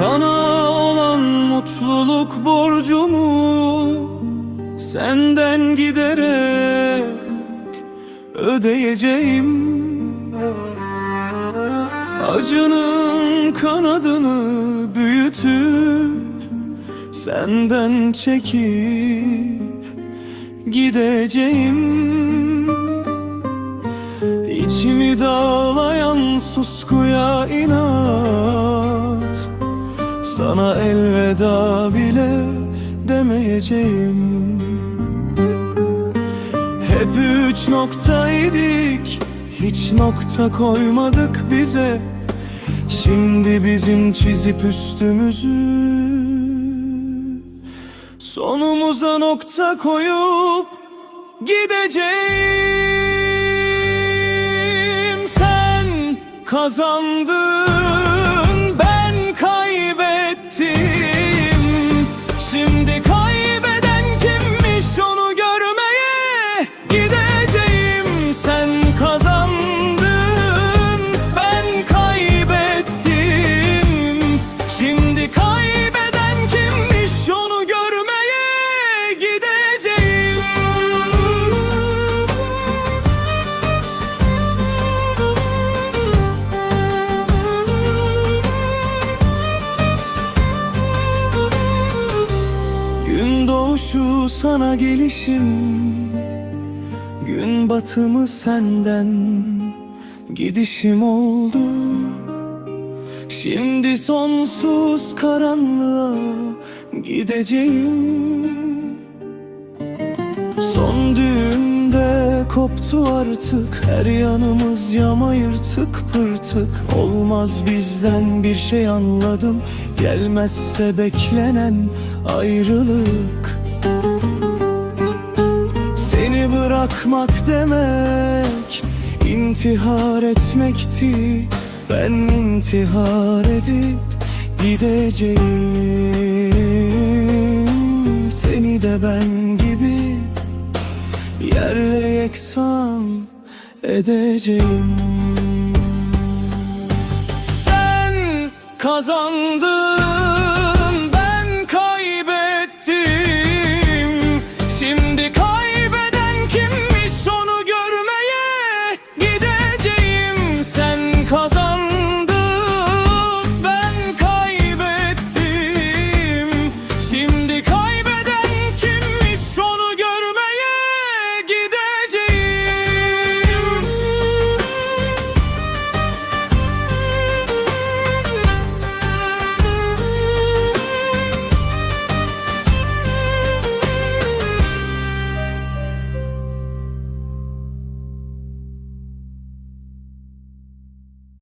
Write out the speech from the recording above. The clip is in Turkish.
Sana olan mutluluk borcumu Senden giderek ödeyeceğim. Acının kanadını büyütüp Senden çekip gideceğim. İçimi dağlayan suskuya inat Sana elveda bile demeyeceğim. Hep üç noktaydık Hiç nokta koymadık bize. Şimdi bizim çizip üstümüzü Sonumuza nokta koyup gideceğim. Sen kazandın see. Sana gelişim. Gün batımı senden gidişim oldu. Şimdi sonsuz karanlığa gideceğim. Son düğümde koptu artık Her yanımız yama yırtık pırtık. Olmaz bizden bir şey anladım Gelmezse beklenen ayrılık bırakmak demek intihar etmekti. Ben intihar edip gideceğim. Seni de ben gibi yerle yeksan edeceğim. Sen kazandın